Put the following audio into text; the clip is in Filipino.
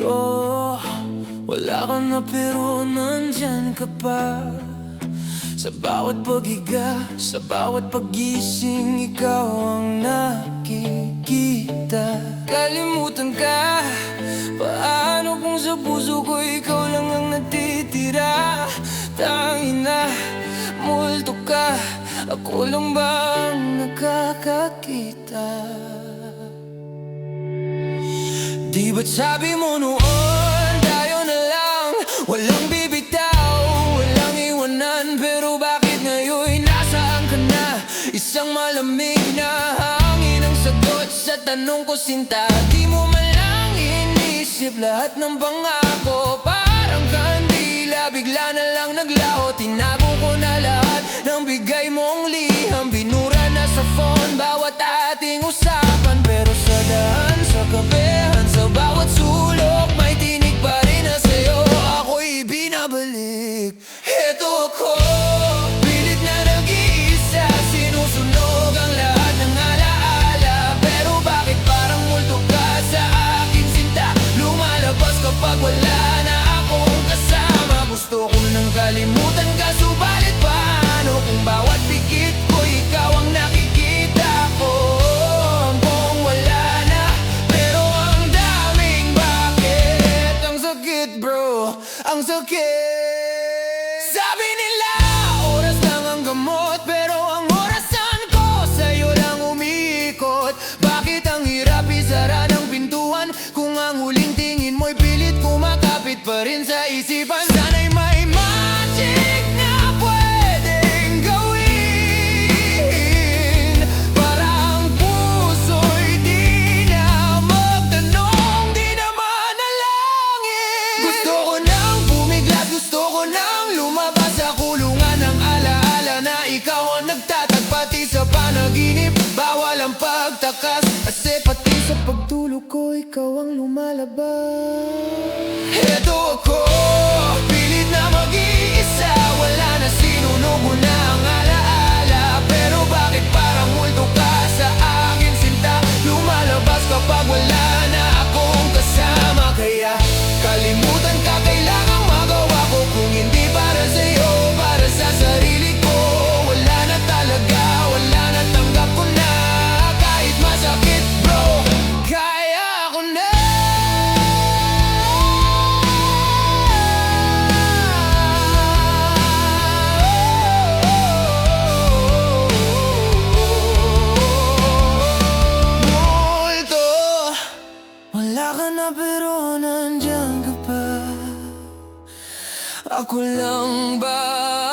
multo Wala ka na pero nandyan ka pa. Sa bawat paghiga, sa bawat pagising Ikaw ang nakikita. Kalimutan ka Paano kung sa puso ko ikaw lang ang natitira? Tangin na, multo ka. Ako lang ba ang nakakakita? Di ba't sabi mo noon Tayo na lang? Walang bibitaw Walang iwanan. Pero bakit ngayon Nasaan ka na? Isang malamig na hangin Ang sagot sa tanong ko sinta. Di mo man lang inisip Lahat ng pangako. Parang kandila Bigla na lang naglaho. Tinago ko na lahat Ng bigay mong liham. Binura na sa phone Bawat ating usapan wala na akong kasama. Gusto ko nang kalimutan ka Subalit paano kung bawat pikit ko Ikaw ang nakikita ko? Kung wala na Pero ang daming bakit? Ang sakit bro. Ang sakit Kasi pati sa pagtulog ko Ikaw ang lumalabas. Heto ako Ako lang ba